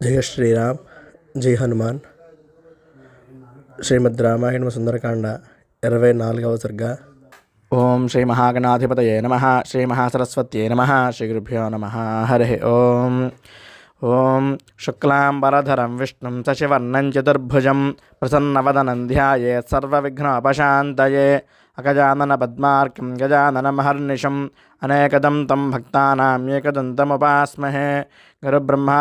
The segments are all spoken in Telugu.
జయ శ్రీరామ్ జై హనుమాన్ శ్రీమద్ రామాయణ సుందరకాండ ఇరవై నాలుగవ సర్గ. ఓం శ్రీ మహాగణాధిపతయే నమ శ్రీ మహాసరస్వత్యే నమ శ్రీ గురుభ్యో నమ హరి ఓం. ॐ शुक्लाम्बरधरं विष्णु शशिवर्णं चतुर्भुज प्रसन्न वदन अगजाननपद्मार्कं गजाननमहर्निशम् अनेकदं तं भक्तानाम् अनेकदम तम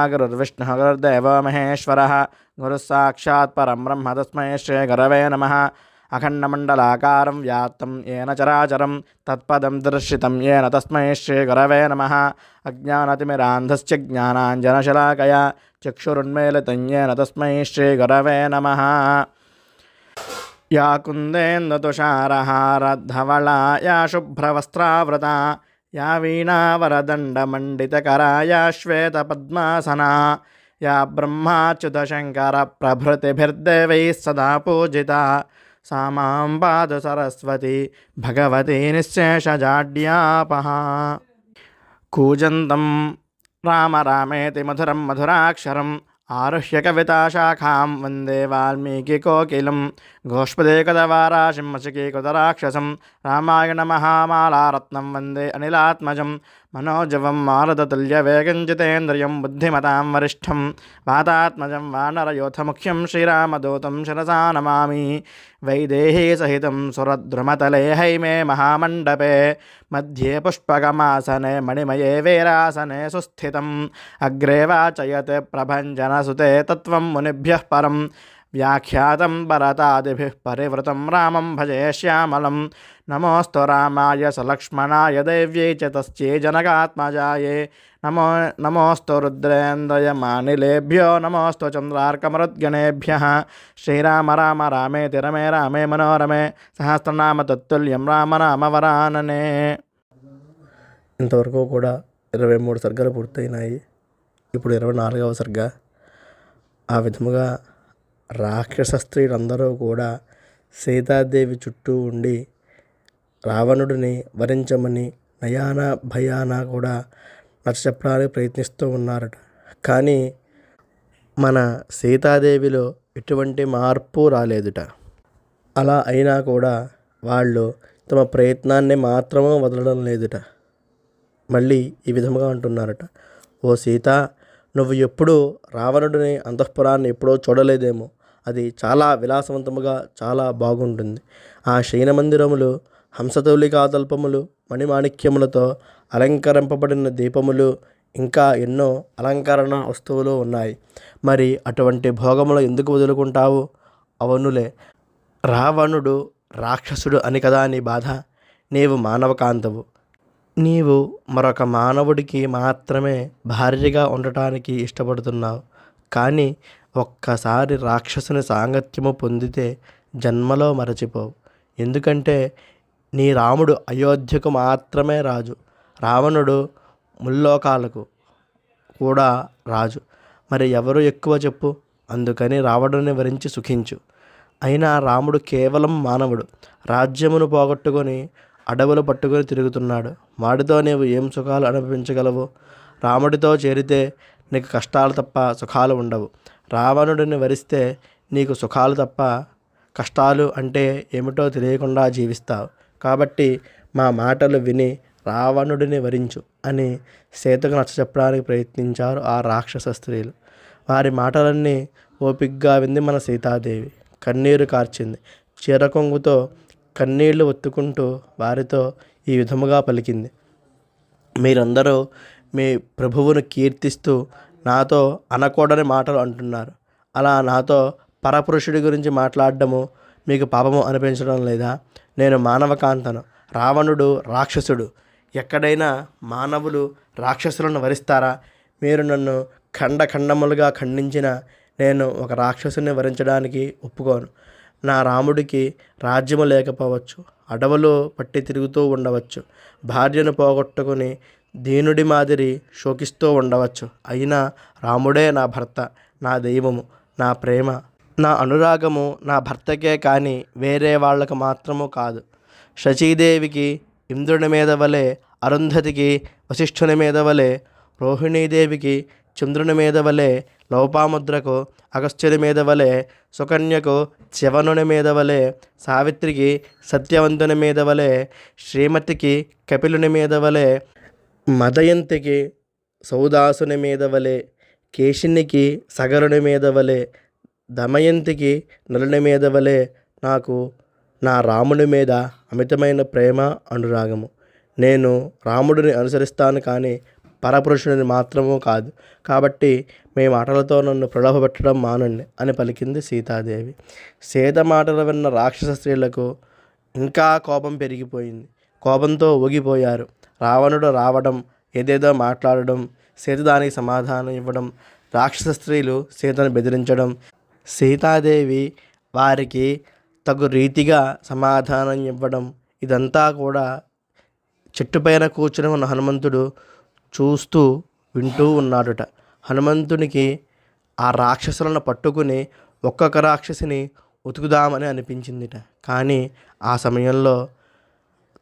गुरुर्विष्णुः, गुरुर्देवो महेश्वरः। गुरुः साक्षात् ब्रह्म तस्मे श्रीगुरवे नमः। అఖండమండలాకారం వ్యాప్తం ఏన చరాచరం తత్పదం దర్శితం ఏన తస్మై శ్రీగురవే నమ. అజ్ఞానతిమిరాంధస్య జ్ఞానాంజనశలాకయ చక్షురున్మేలితం ఏన తస్మై శ్రీగురవే నమ. యా కుందేందుతుషారహారద్ధవళా యా శుభ్రవస్త్రావృతా యా వీణావరదండమండితకరా యా శ్వేతపద్మాసనా యా బ్రహ్మాచ్యుతశంకర ప్రభృతిభిర్దేవైः సదా పూజిత సామాం పాద సరస్వతి భగవతే నిశ్శేషజాడ్యాపహ కూజంతం రామ రామేతి మధురం మధురాక్షరం ఆరుహ్య కవితాశాఖాం వందే వాల్మీకి కోకిలం గోష్పదే కదవారాశింహసికే కృతరాక్షసం రామాయణ మహామాలారత్నం వందే అనిలాత్మజం మనోజవం మారదతుల్య వేగంజితేంద్రియం బుద్ధిమతాం వరిష్టం వాతాత్మజం వానరయోథముఖ్యం శ్రీరామదూతం శిరసా నమామి వైదేహీ సహితం సురద్రుమతలే హైమే మహామండపే మధ్యే పుష్పగమాసనే మణిమయే వీరాసనే సుస్థితం అగ్రే వాచయత్ ప్రభంజనసుతే తత్వం మునిభ్య పరం వ్యాఖ్యాతం భరతాది పరివృతం రామం భజే శ్యామలం. నమోస్తు రామాయ సలక్ష్మణాయ దైవ్యై చ తస్చే జనకాత్మజాయే. నమో నమోస్తు రుద్రేంద్రయమానిలేభ్యో నమోస్తు చంద్రార్కమరుద్గణేభ్య. శ్రీరామ రామ రామే తిరమే రామే మనోరమే. సహస్రనామ తత్తుల్యం రామ రామ వరాననే. ఇంతవరకు కూడా ఇరవై మూడు సర్గాలు పూర్తయినాయి. ఇప్పుడు ఇరవై నాలుగవ సర్గ. ఆ విధముగా రాక్షస స్త్రీలందరూ కూడా సీతాదేవి చుట్టూ ఉండి రావణుడిని వరించమని నయాన భయాన కూడా నచ్చ చెప్పడానికి ప్రయత్నిస్తూ ఉన్నారట. కానీ మన సీతాదేవిలో ఎటువంటి మార్పు రాలేదుట. అలా అయినా కూడా వాళ్ళు తమ ప్రయత్నాన్ని మాత్రమే వదలడం లేదుట. మళ్ళీ ఈ విధముగా అంటున్నారట. ఓ సీత నువ్వు ఎప్పుడూ రావణుడిని అంతఃపురాన్ని ఎప్పుడో చూడలేదేమో. అది చాలా విలాసవంతముగా చాలా బాగుంటుంది. ఆ శయన మందిరములు హంసతౌలికాతల్పములు మణిమాణిక్యములతో అలంకరింపబడిన దీపములు ఇంకా ఎన్నో అలంకరణ వస్తువులు ఉన్నాయి. మరి అటువంటి భోగములు ఎందుకు వదులుకుంటావు? అవనులే. రావణుడు రాక్షసుడు అని కదా నీ బాధ? నీవు మానవకాంతవు. నీవు మరొక మానవుడికి మాత్రమే భార్యగా ఉండటానికి ఇష్టపడుతున్నావు. కానీ ఒక్కసారి రాక్షసుని సాంగత్యము పొందితే జన్మలో మరచిపోవు. ఎందుకంటే నీ రాముడు అయోధ్యకు మాత్రమే రాజు. రావణుడు ముల్లోకాలకు కూడా రాజు. మరి ఎవరు ఎక్కువ చెప్పు? అందుకని రావణుని వరించి సుఖించు. అయినా రాముడు కేవలం మానవుడు. రాజ్యమును పోగొట్టుకొని అడవులు పట్టుకొని తిరుగుతున్నాడు. వాడితో నీవు ఏం సుఖాలు అనుభవించగలవు? రాముడితో చేరితే నీకు కష్టాలు తప్ప సుఖాలు ఉండవు. రావణుడిని వరిస్తే నీకు సుఖాలు తప్ప కష్టాలు అంటే ఏమిటో తెలియకుండా జీవిస్తావు. కాబట్టి మా మాటలు విని రావణుడిని వరించు అని సీతకు నచ్చ చెప్పడానికి ప్రయత్నించారు ఆ రాక్షస స్త్రీలు. వారి మాటలన్నీ ఓపిగ్గా వింది మన సీతాదేవి. కన్నీరు కార్చింది. చీరకొంగుతో కన్నీళ్ళు ఒత్తుకుంటూ వారితో ఈ విధముగా పలికింది. మీరందరూ మీ ప్రభువును కీర్తిస్తూ నాతో అనకూడని మాటలు అంటున్నారు. అలా నాతో పరపురుషుడి గురించి మాట్లాడడము మీకు పాపము అనిపించడం లేదా? నేను మానవకాంతను రావణుడు రాక్షసుడు. ఎక్కడైనా మానవులు రాక్షసులను వరిస్తారా? మీరు నన్ను ఖండ ఖండములుగా ఖండించిన నేను ఒక రాక్షసుని వరించడానికి ఒప్పుకోను. నా రాముడికి రాజ్యము లేకపోవచ్చు. అడవులు పట్టి తిరుగుతూ ఉండవచ్చు. భార్యను పోగొట్టుకుని దీనుడి మాదిరి శోకిస్తూ ఉండవచ్చు. అయినా రాముడే నా భర్త నా దైవము నా ప్రేమ నా అనురాగము నా భర్తకే కానీ వేరే వాళ్ళకు మాత్రము కాదు. శచీదేవికి ఇంద్రుని మీద వలె అరుంధతికి వశిష్ఠుని మీద వలె రోహిణీదేవికి చంద్రుని మీద వలె లోపాముద్రకు అగస్త్యుని మీద వలె సుకన్యకు శవనుని మీద వలె సావిత్రికి సత్యవంతుని మీద వలె శ్రీమతికి కపిలుని మీద వలె మదయంతికి సౌదాసుని మీద వలె కేశినికి సగరుని మీద వలె దమయంతికి నలుని మీద వలె నాకు నా రాముని మీద అమితమైన ప్రేమ అనురాగము. నేను రాముడిని అనుసరిస్తాను కానీ పరపురుషుడిని మాత్రము కాదు. కాబట్టి మీ మాటలతో నన్ను ప్రలోభపెట్టడం మానండి అని పలికింది సీతాదేవి. సీత మాటలు విన్న రాక్షస స్త్రీలకు ఇంకా కోపం పెరిగిపోయింది. కోపంతో ఊగిపోయారు. రావణుడు రావడం ఏదేదో మాట్లాడడం సీత దానికి సమాధానం ఇవ్వడం రాక్షస స్త్రీలు సీతను బెదిరించడం సీతాదేవి వారికి తగు రీతిగా సమాధానం ఇవ్వడం ఇదంతా కూడా చెట్టుపైన కూర్చుని ఉన్న హనుమంతుడు చూస్తూ వింటూ ఉన్నాడుట. హనుమంతునికి ఆ రాక్షసులను పట్టుకుని ఒక్కొక్క రాక్షసిని ఉతుకుదామని అనిపించిందిట. కానీ ఆ సమయంలో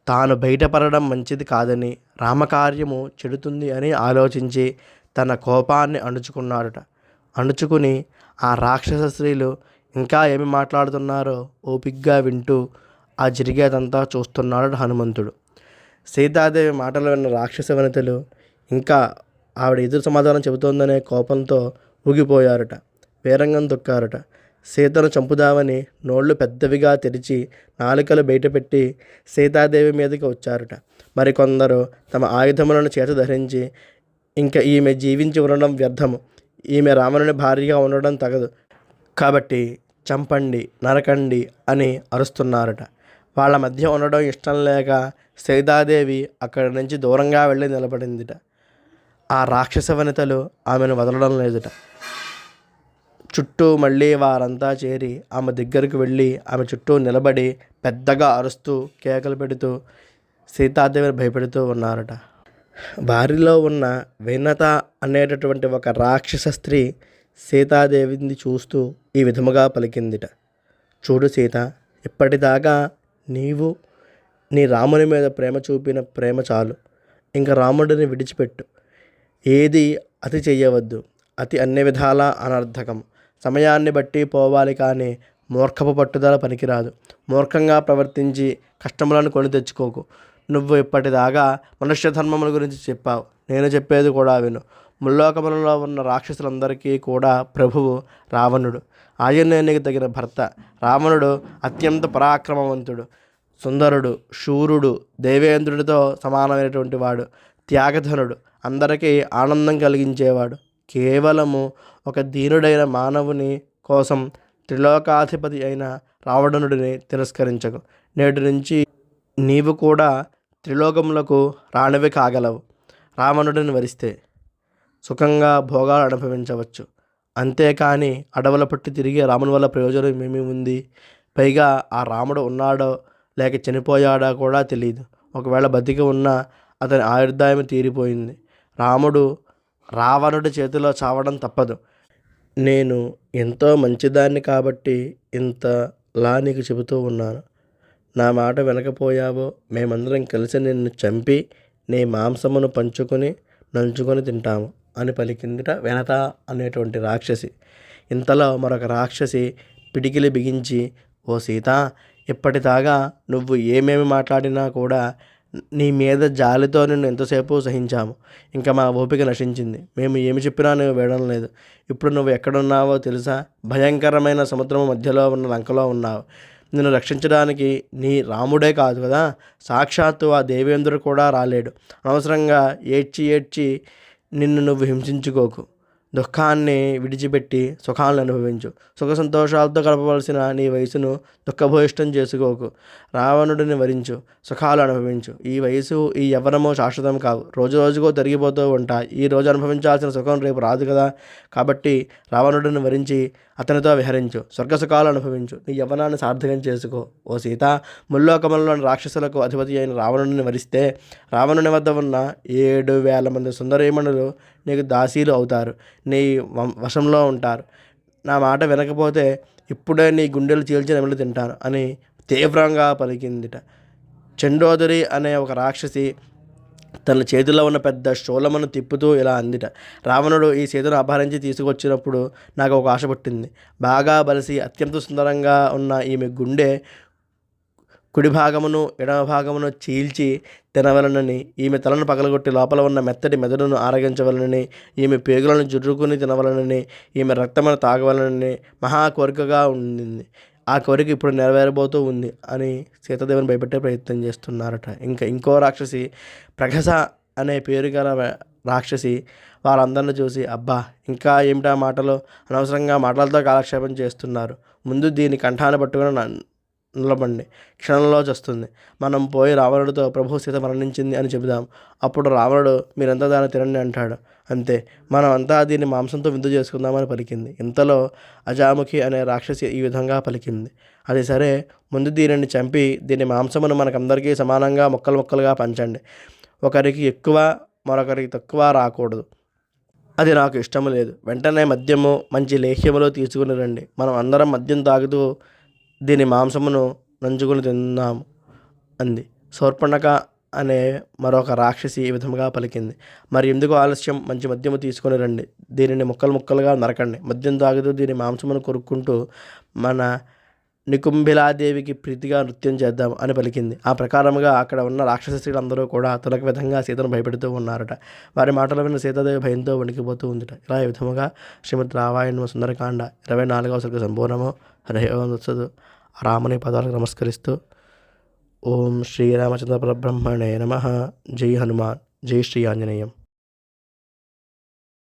తాను బయటపడడం మంచిది కాదని రామకార్యము చెడుతుంది అని ఆలోచించి తన కోపాన్ని అణుచుకున్నాడుట. అణుచుకుని ఆ రాక్షస స్త్రీలు ఇంకా ఏమి మాట్లాడుతున్నారో ఓపిగ్గా వింటూ ఆ జరిగేదంతా చూస్తున్నాడు హనుమంతుడు. సీతాదేవి మాటలు విన్న రాక్షస వనితలు ఇంకా ఆవిడ ఎదురు సమాధానం చెబుతోందనే కోపంతో ఊగిపోయారట. వీరంగం తొక్కారట. సీతను చంపుదామని నోళ్ళు పెద్దవిగా తెరిచి నాలుకలు బయటపెట్టి సీతాదేవి మీదకి వచ్చారట. మరికొందరు తమ ఆయుధములను చేత ధరించి ఇంకా ఈమె జీవించి ఉండడం వ్యర్థము. ఈమె రావణుని భార్యగా ఉండడం తగదు. కాబట్టి చంపండి నరకండి అని అరుస్తున్నారట. వాళ్ళ మధ్య ఉండడం ఇష్టం లేక సీతాదేవి అక్కడి నుంచి దూరంగా వెళ్ళి నిలబడిందిట. ఆ రాక్షస వనితలు ఆమెను వదలడం లేదుట. చుట్టూ మళ్ళీ వారంతా చేరి ఆమె దగ్గరకు వెళ్ళి ఆమె చుట్టూ నిలబడి పెద్దగా అరుస్తూ కేకలు పెడుతూ సీతాదేవిని భయపెడుతూ ఉన్నారట. వారిలో ఉన్న వినత అనేటటువంటి ఒక రాక్షస స్త్రీ సీతాదేవిని చూస్తూ ఈ విధముగా పలికిందిట. చూడు సీత ఇప్పటిదాకా నీవు నీ రాముని మీద ప్రేమ చూపిన ప్రేమ చాలు. ఇంకా రాముడిని విడిచిపెట్టు. ఏది అతి చెయ్యవద్దు. అతి అన్ని విధాలా అనర్థకం. సమయాన్ని బట్టి పోవాలి కానీ మూర్ఖపు పట్టుదల పనికిరాదు. మూర్ఖంగా ప్రవర్తించి కష్టములను కొని తెచ్చుకోకు. నువ్వు ఇప్పటిదాకా మనుష్య ధర్మముల గురించి చెప్పావు. నేను చెప్పేది కూడా విను. ముల్లోకములలో ఉన్న రాక్షసులందరికీ కూడా ప్రభువు రావణుడు. ఆయుర్నేనికి తగిన భర్త. రావణుడు అత్యంత పరాక్రమవంతుడు. సుందరుడు శూరుడు దేవేంద్రుడితో సమానమైనటువంటి వాడు. త్యాగధనుడు. అందరికీ ఆనందం కలిగించేవాడు. కేవలము ఒక దీనుడైన మానవుని కోసం త్రిలోకాధిపతి అయిన రావణుడిని తిరస్కరించకు. నేటి నుంచి నీవు కూడా త్రిలోకములకు రాణివి కాగలవు. రావణుడిని వరిస్తే సుఖంగా భోగాలు అనుభవించవచ్చు. అంతేకాని అడవుల పట్టి తిరిగి రాముని వల్ల ప్రయోజనం ఏమీ ఉంది? పైగా ఆ రాముడు ఉన్నాడో లేక చనిపోయాడా కూడా తెలియదు ఒకవేళ బతికి ఉన్నా అతని ఆయుర్దాయం తీరిపోయింది. రాముడు రావణుడి చేతిలో చావడం తప్పదు. నేను ఎంతో మంచిదాన్ని కాబట్టి ఇంతలా నీకు చెబుతూ ఉన్నాను. నా మాట వినకపోయావో మేమందరం కలిసి నిన్ను చంపి నీ మాంసమును పంచుకొని నంచుకొని తింటాము అని పలికిందిట వెనత అనేటువంటి రాక్షసి. ఇంతలో మరొక రాక్షసి పిడికిలి బిగించి ఓ సీత ఇప్పటిదాకా నువ్వు ఏమేమి మాట్లాడినా కూడా నీ మీద జాలితో నిన్ను ఎంతసేపు సహించాము. ఇంకా మా ఓపిక నశించింది. మేము ఏమి చెప్పినా నువ్వు వేయడం లేదు. ఇప్పుడు నువ్వు ఎక్కడున్నావో తెలుసా? భయంకరమైన సముద్రం మధ్యలో ఉన్న లంకలో ఉన్నావు. నిన్ను రక్షించడానికి నీ రాముడే కాదు కదా? సాక్షాత్తు ఆ దేవేంద్రుడు కూడా రాలేడు. అనవసరంగా ఏడ్చి ఏడ్చి నిన్ను నువ్వు హింసించుకోకు. దుఃఖాన్ని విడిచిపెట్టి సుఖాలను అనుభవించు. సుఖ సంతోషాలతో గడపవలసిన నీ వయసును దుఃఖభూయిష్టం చేసుకోకు. రావణుడిని వరించు సుఖాలు అనుభవించు. ఈ వయసు ఈ యవ్వనము శాశ్వతం కావు. రోజు రోజుకో తరిగిపోతూ ఉంటాయి. ఈ రోజు అనుభవించాల్సిన సుఖం రేపు రాదు కదా? కాబట్టి రావణుడిని వరించి అతనితో విహరించు స్వర్గసుఖాలు అనుభవించు నీ యవ్వనాన్ని సార్థకం చేసుకో. ఓ సీత ముల్లోకములలోని రాక్షసులకు అధిపతి అయిన రావణుని వరిస్తే రావణుని వద్ద ఉన్న ఏడు వేల మంది సుందరీమణులు నీకు దాసీలు అవుతారు. నీ వం- వశంలో ఉంటారు. నా మాట వినకపోతే ఇప్పుడే నీ గుండెలు చీల్చి నెమలు తింటాను అని తీవ్రంగా పలికిందిట. చండోదరి అనే ఒక రాక్షసి తన చేతిలో ఉన్న పెద్ద శూలమును తిప్పుతూ ఇలా అందిట. రావణుడు ఈ సీతను అపహరించి తీసుకొచ్చినప్పుడు నాకు ఒక ఆశ పుట్టింది. బాగా బలిసి అత్యంత సుందరంగా ఉన్న ఈమె గుండె కుడి భాగమును ఎడమ భాగమును చీల్చి తినవలనని ఈమె తలను పగలగొట్టి లోపల ఉన్న మెత్తటి మెదడును ఆరగించవలనని ఈమె పేగులను జుర్రుకుని తినవలనని ఈమె రక్తమును తాగవలనని మహా కోరికగా ఉండింది. ఆ కోరిక ఇప్పుడు నెరవేరబోతూ ఉంది అని సీతాదేవిని భయపెట్టే ప్రయత్నం చేస్తున్నారట. ఇంకా ఇంకో రాక్షసి ప్రగస అనే పేరు గల రాక్షసి వారందరిని చూసి అబ్బా ఇంకా ఏమిటా మాటలు? అనవసరంగా మాటలతో కాలక్షేపం చేస్తున్నారు. ముందు దీని కంఠాన్ని పట్టుకుని నిలబండి క్షణంలో చస్తుంది మనం పోయి రావణుడితో ప్రభు సీత మరణించింది అని చెబుదాం. అప్పుడు రావణుడు మీరంతా దాన్ని తినండి అంటాడు. అంతే మనం అంతా దీన్ని మాంసంతో విందు చేసుకుందామని పలికింది. ఇంతలో అజాముఖి అనే రాక్షసి ఈ విధంగా పలికింది. అది సరే ముందు దీనిని చంపి దీని మాంసమును మనకందరికీ సమానంగా ముక్కలు ముక్కలుగా పంచండి. ఒకరికి ఎక్కువ మరొకరికి తక్కువ రాకూడదు. అది నాకు ఇష్టం లేదు. వెంటనే మద్యము మంచి లేహ్యములో తీసుకుని రండి. మనం అందరం మద్యం తాగుతూ దీని మాంసమును నంజుకుని తిన్నాము అంది. శూర్పణక అనే మరొక రాక్షసి ఈ విధముగా పలికింది. మరి ఎందుకు ఆలస్యం? మంచి మద్యము తీసుకొని రండి. దీనిని ముక్కలు ముక్కలుగా నరకండి. మద్యం తాగుతూ దీని మాంసమును కొరుక్కుంటూ మన నికుంభిలాదేవికి ప్రీతిగా నృత్యం చేద్దాం అని పలికింది. ఆ ప్రకారముగా అక్కడ ఉన్న రాక్షస స్త్రీలందరూ కూడా తొలక విధంగా సీతను భయపెడుతూ ఉన్నారట. వారి మాటలు విన్న సీతాదేవి భయంతో వణికిపోతూ ఉందిట. ఇలా ఈ విధముగా శ్రీమద్ రామాయణము సుందరకాండ ఇరవై నాలుగవ సరికి సంపూర్ణము హరే రాముని పదాలకు నమస్కరిస్తూ ఓం శ్రీరామచంద్ర పరబ్రహ్మణే నమ. జై హనుమాన్. జై శ్రీ ఆంజనేయం.